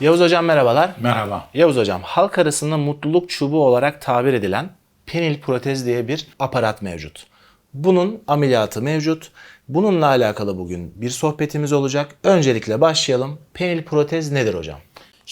Yavuz Hocam merhabalar. Merhaba. Yavuz Hocam halk arasında mutluluk çubuğu olarak tabir edilen penil protez diye bir aparat mevcut. Bunun ameliyatı mevcut. Bununla alakalı bugün bir sohbetimiz olacak. Öncelikle başlayalım. Penil protez nedir hocam?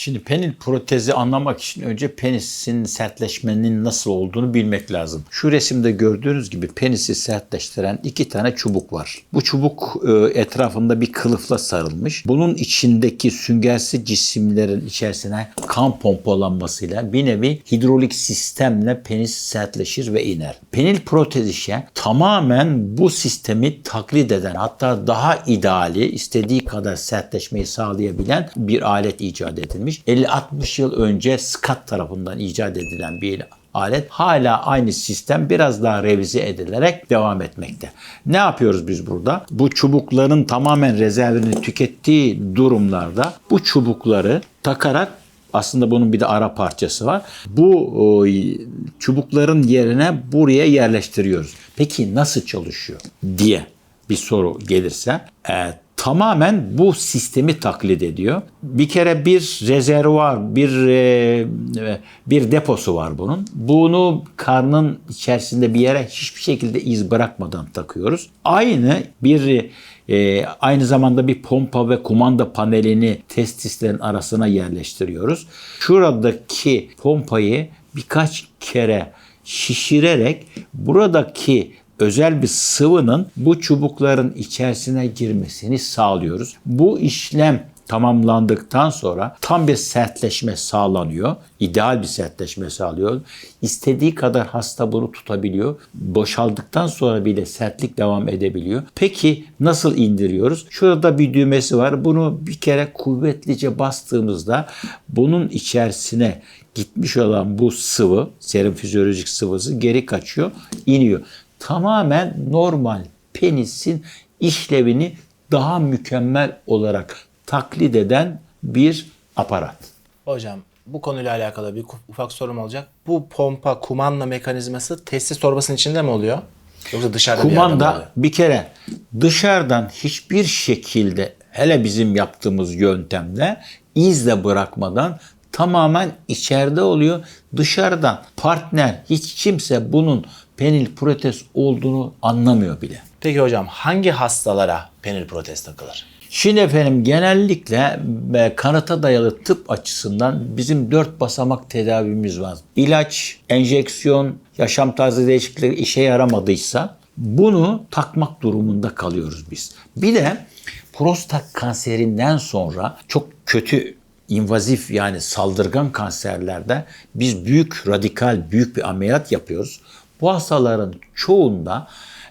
Şimdi penil protezi anlamak için önce penisin sertleşmenin nasıl olduğunu bilmek lazım. Şu resimde gördüğünüz gibi penisi sertleştiren iki tane çubuk var. Bu çubuk e, etrafında bir kılıfla sarılmış. Bunun içindeki süngersi cisimlerin içerisine kan pompalanmasıyla bir nevi hidrolik sistemle penis sertleşir ve iner. Penil protez işe tamamen bu sistemi taklit eden hatta daha ideali istediği kadar sertleşmeyi sağlayabilen bir alet icat edilmiş. 50-60 yıl önce Scott tarafından icat edilen bir alet. Hala aynı sistem biraz daha revize edilerek devam etmekte. Ne yapıyoruz biz burada? Bu çubukların tamamen rezervini tükettiği durumlarda bu çubukları takarak aslında bunun bir de ara parçası var. Bu o, çubukların yerine buraya yerleştiriyoruz. Peki nasıl çalışıyor diye bir soru gelirse e, tamamen bu sistemi taklit ediyor. Bir kere bir rezervuar, bir e, bir deposu var bunun. Bunu karnın içerisinde bir yere hiçbir şekilde iz bırakmadan takıyoruz. Aynı bir e, aynı zamanda bir pompa ve kumanda panelini testislerin arasına yerleştiriyoruz. Şuradaki pompayı birkaç kere şişirerek buradaki özel bir sıvının bu çubukların içerisine girmesini sağlıyoruz. Bu işlem tamamlandıktan sonra tam bir sertleşme sağlanıyor. İdeal bir sertleşme sağlıyor. İstediği kadar hasta bunu tutabiliyor. Boşaldıktan sonra bile sertlik devam edebiliyor. Peki nasıl indiriyoruz? Şurada bir düğmesi var. Bunu bir kere kuvvetlice bastığımızda bunun içerisine gitmiş olan bu sıvı, serum fizyolojik sıvısı geri kaçıyor, iniyor tamamen normal penisin işlevini daha mükemmel olarak taklit eden bir aparat. Hocam bu konuyla alakalı bir ufak sorum olacak. Bu pompa kumanda mekanizması testis torbasının içinde mi oluyor? Yoksa dışarıda bir yerde mi Kumanda bir kere dışarıdan hiçbir şekilde hele bizim yaptığımız yöntemle izle bırakmadan tamamen içeride oluyor. Dışarıdan partner hiç kimse bunun penil protez olduğunu anlamıyor bile. Peki hocam hangi hastalara penil protez takılır? Şimdi efendim genellikle e, kanıta dayalı tıp açısından bizim dört basamak tedavimiz var. İlaç, enjeksiyon, yaşam tarzı değişiklikleri işe yaramadıysa bunu takmak durumunda kalıyoruz biz. Bir de prostat kanserinden sonra çok kötü invazif yani saldırgan kanserlerde biz büyük radikal büyük bir ameliyat yapıyoruz. Bu hastaların çoğunda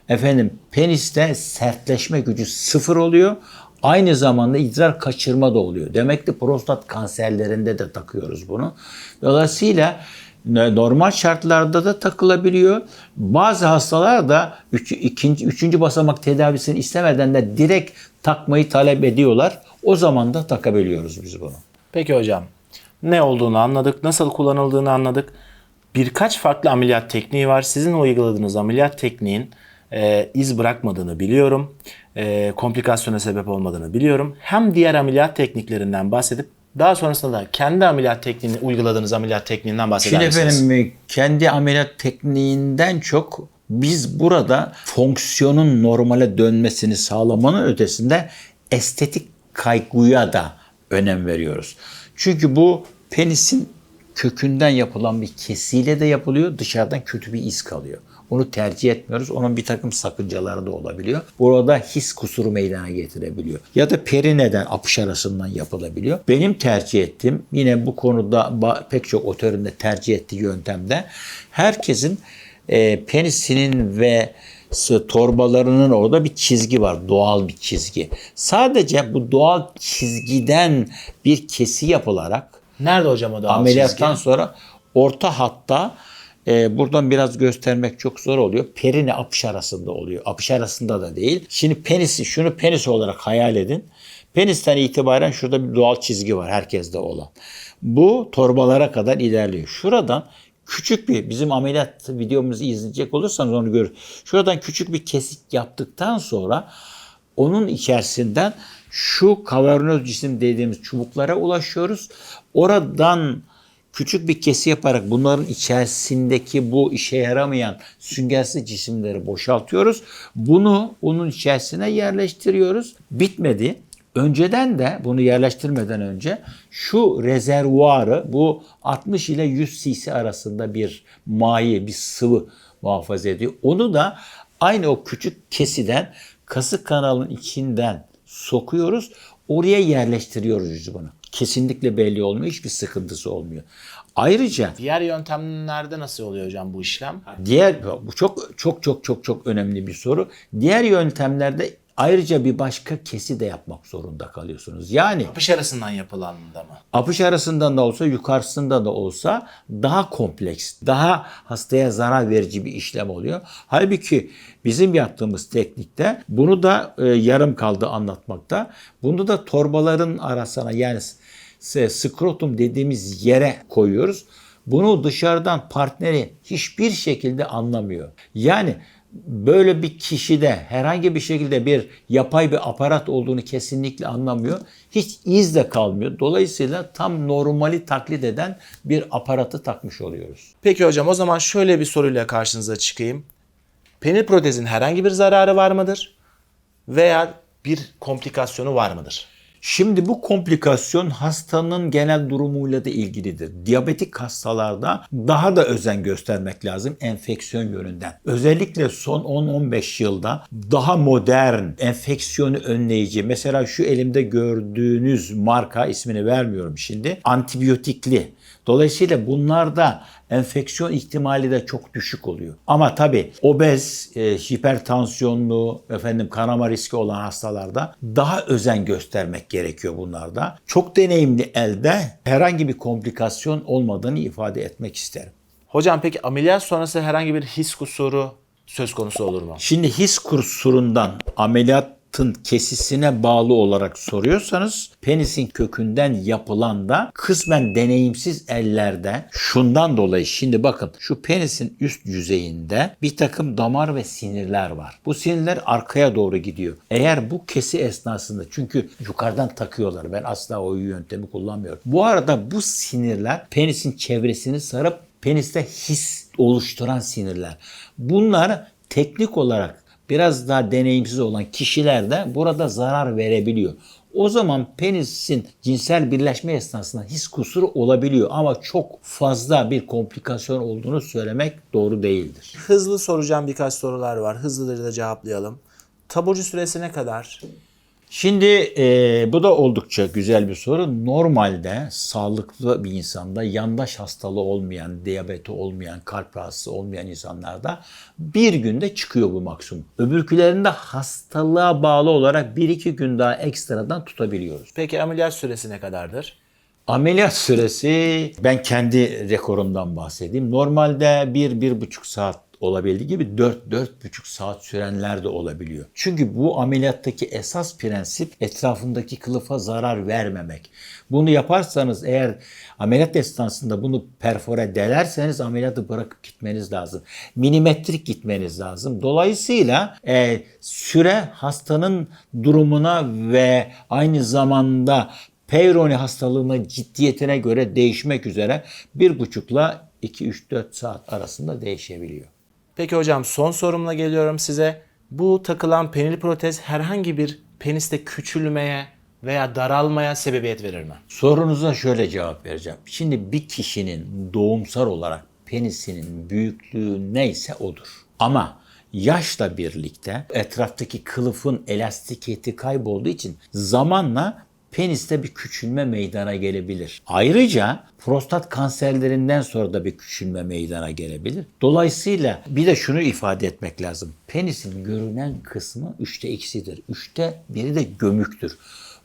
efendim peniste sertleşme gücü sıfır oluyor. Aynı zamanda idrar kaçırma da oluyor. Demek ki prostat kanserlerinde de takıyoruz bunu. Dolayısıyla normal şartlarda da takılabiliyor. Bazı hastalar da üç, ikinci, üçüncü basamak tedavisini istemeden de direkt takmayı talep ediyorlar. O zaman da takabiliyoruz biz bunu. Peki hocam ne olduğunu anladık, nasıl kullanıldığını anladık. Birkaç farklı ameliyat tekniği var. Sizin uyguladığınız ameliyat tekniğin e, iz bırakmadığını biliyorum. E, komplikasyona sebep olmadığını biliyorum. Hem diğer ameliyat tekniklerinden bahsedip daha sonrasında da kendi ameliyat tekniğini uyguladığınız ameliyat tekniğinden bahseder Şimdi misiniz? efendim kendi ameliyat tekniğinden çok biz burada fonksiyonun normale dönmesini sağlamanın ötesinde estetik kaygıya da önem veriyoruz. Çünkü bu penisin kökünden yapılan bir kesiyle de yapılıyor. Dışarıdan kötü bir iz kalıyor. Onu tercih etmiyoruz. Onun bir takım sakıncaları da olabiliyor. Burada his kusuru meydana getirebiliyor. Ya da perineden apış arasından yapılabiliyor. Benim tercih ettiğim yine bu konuda pek çok otorun da tercih ettiği yöntemde herkesin e, penisinin ve torbalarının orada bir çizgi var. Doğal bir çizgi. Sadece bu doğal çizgiden bir kesi yapılarak Nerede hocam o doğal ameliyattan çizgi? sonra orta hatta e, buradan biraz göstermek çok zor oluyor. Perine apış arasında oluyor. Apış arasında da değil. Şimdi penisi şunu penis olarak hayal edin. Penisten itibaren şurada bir doğal çizgi var herkeste olan. Bu torbalara kadar ilerliyor. Şuradan küçük bir bizim ameliyat videomuzu izleyecek olursanız onu görür. Şuradan küçük bir kesik yaptıktan sonra Onun içerisinden şu kavernoz cisim dediğimiz çubuklara ulaşıyoruz. Oradan küçük bir kesi yaparak bunların içerisindeki bu işe yaramayan süngersiz cisimleri boşaltıyoruz. Bunu onun içerisine yerleştiriyoruz. Bitmedi. Önceden de bunu yerleştirmeden önce şu rezervuarı bu 60 ile 100 cc arasında bir maye, bir sıvı muhafaza ediyor. Onu da aynı o küçük kesiden kasık kanalın içinden sokuyoruz. Oraya yerleştiriyoruz bunu. Kesinlikle belli olmuyor. Hiçbir sıkıntısı olmuyor. Ayrıca Diğer yöntemlerde nasıl oluyor hocam bu işlem? Diğer bu çok çok çok çok çok önemli bir soru. Diğer yöntemlerde ayrıca bir başka kesi de yapmak zorunda kalıyorsunuz. Yani Yapış arasından yapılanında mı? apış arasından da olsa yukarısında da olsa daha kompleks, daha hastaya zarar verici bir işlem oluyor. Halbuki bizim yaptığımız teknikte bunu da e, yarım kaldı anlatmakta. Bunu da torbaların arasına yani skrotum dediğimiz yere koyuyoruz. Bunu dışarıdan partneri hiçbir şekilde anlamıyor. Yani böyle bir kişide herhangi bir şekilde bir yapay bir aparat olduğunu kesinlikle anlamıyor. Hiç iz de kalmıyor. Dolayısıyla tam normali taklit eden bir aparatı takmış oluyoruz. Peki hocam o zaman şöyle bir soruyla karşınıza çıkayım. Penil protezin herhangi bir zararı var mıdır? Veya bir komplikasyonu var mıdır? Şimdi bu komplikasyon hastanın genel durumuyla da ilgilidir. Diyabetik hastalarda daha da özen göstermek lazım enfeksiyon yönünden. Özellikle son 10-15 yılda daha modern enfeksiyonu önleyici mesela şu elimde gördüğünüz marka ismini vermiyorum şimdi antibiyotikli. Dolayısıyla bunlarda enfeksiyon ihtimali de çok düşük oluyor. Ama tabii obez, e, hipertansiyonlu, efendim kanama riski olan hastalarda daha özen göstermek gerekiyor bunlarda. Çok deneyimli elde herhangi bir komplikasyon olmadığını ifade etmek isterim. Hocam peki ameliyat sonrası herhangi bir his kusuru söz konusu olur mu? Şimdi his kursurundan ameliyatın kesisine bağlı olarak soruyorsanız penisin kökünden yapılan da kısmen deneyimsiz ellerde şundan dolayı şimdi bakın şu penisin üst yüzeyinde bir takım damar ve sinirler var. Bu sinirler arkaya doğru gidiyor. Eğer bu kesi esnasında çünkü yukarıdan takıyorlar ben asla o yöntemi kullanmıyorum. Bu arada bu sinirler penisin çevresini sarıp peniste his oluşturan sinirler. Bunlar teknik olarak biraz daha deneyimsiz olan kişiler de burada zarar verebiliyor. O zaman penisin cinsel birleşme esnasında his kusuru olabiliyor ama çok fazla bir komplikasyon olduğunu söylemek doğru değildir. Hızlı soracağım birkaç sorular var. Hızlıları da cevaplayalım. Taburcu süresi ne kadar? Şimdi e, bu da oldukça güzel bir soru. Normalde sağlıklı bir insanda yandaş hastalığı olmayan, diyabeti olmayan, kalp rahatsızlığı olmayan insanlarda bir günde çıkıyor bu maksimum. Öbürkülerinde hastalığa bağlı olarak 1-2 gün daha ekstradan tutabiliyoruz. Peki ameliyat süresi ne kadardır? Ameliyat süresi ben kendi rekorumdan bahsedeyim. Normalde 1-1,5 saat olabildiği gibi 4-4,5 saat sürenler de olabiliyor. Çünkü bu ameliyattaki esas prensip etrafındaki kılıfa zarar vermemek. Bunu yaparsanız eğer ameliyat esnasında bunu perfore delerseniz ameliyatı bırakıp gitmeniz lazım. Milimetrik gitmeniz lazım. Dolayısıyla e, süre hastanın durumuna ve aynı zamanda Peyronie hastalığının ciddiyetine göre değişmek üzere 1,5 ile 2-3-4 saat arasında değişebiliyor. Peki hocam son sorumla geliyorum size. Bu takılan penil protez herhangi bir peniste küçülmeye veya daralmaya sebebiyet verir mi? Sorunuza şöyle cevap vereceğim. Şimdi bir kişinin doğumsal olarak penisinin büyüklüğü neyse odur. Ama yaşla birlikte etraftaki kılıfın elastikiyeti kaybolduğu için zamanla peniste bir küçülme meydana gelebilir. Ayrıca prostat kanserlerinden sonra da bir küçülme meydana gelebilir. Dolayısıyla bir de şunu ifade etmek lazım. Penisin görünen kısmı üçte ikisidir. Üçte biri de gömüktür.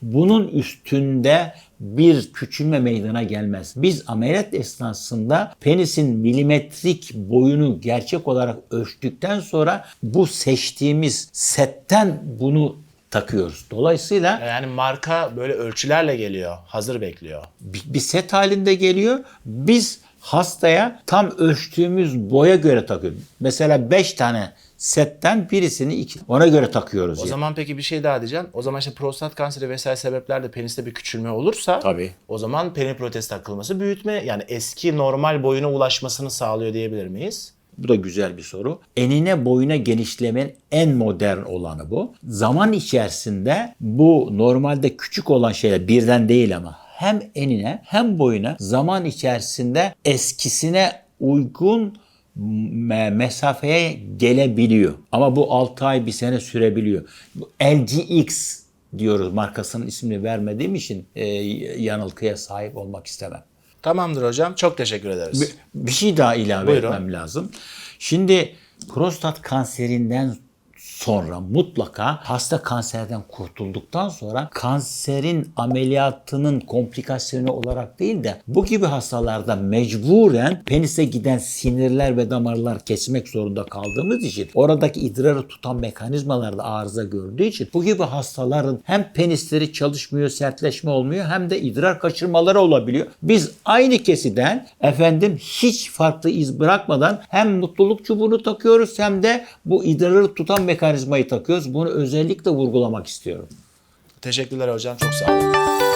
Bunun üstünde bir küçülme meydana gelmez. Biz ameliyat esnasında penisin milimetrik boyunu gerçek olarak ölçtükten sonra bu seçtiğimiz setten bunu takıyoruz. Dolayısıyla Yani marka böyle ölçülerle geliyor. Hazır bekliyor. bir bir set halinde geliyor. Biz hastaya tam ölçtüğümüz boya göre takıyoruz. Mesela 5 tane setten birisini iki, ona göre takıyoruz. O yani. zaman peki bir şey daha diyeceğim. O zaman işte prostat kanseri vesaire sebeplerle peniste bir küçülme olursa Tabii. o zaman penis protez takılması büyütme yani eski normal boyuna ulaşmasını sağlıyor diyebilir miyiz? Bu da güzel bir soru. Enine boyuna genişlemenin en modern olanı bu. Zaman içerisinde bu normalde küçük olan şeyler birden değil ama hem enine hem boyuna zaman içerisinde eskisine uygun me- mesafeye gelebiliyor. Ama bu 6 ay bir sene sürebiliyor. Bu LGX diyoruz markasının ismini vermediğim için e, yanılgıya sahip olmak istemem. Tamamdır hocam. Çok teşekkür ederiz. Bir, bir şey daha ilave Buyurun. etmem lazım. Şimdi prostat kanserinden sonra mutlaka hasta kanserden kurtulduktan sonra kanserin ameliyatının komplikasyonu olarak değil de bu gibi hastalarda mecburen penise giden sinirler ve damarlar kesmek zorunda kaldığımız için oradaki idrarı tutan mekanizmalarda arıza gördüğü için bu gibi hastaların hem penisleri çalışmıyor, sertleşme olmuyor hem de idrar kaçırmaları olabiliyor. Biz aynı kesiden efendim hiç farklı iz bırakmadan hem mutluluk çubuğunu takıyoruz hem de bu idrarı tutan mekanizmayı takıyoruz. Bunu özellikle vurgulamak istiyorum. Teşekkürler hocam. Çok sağ olun.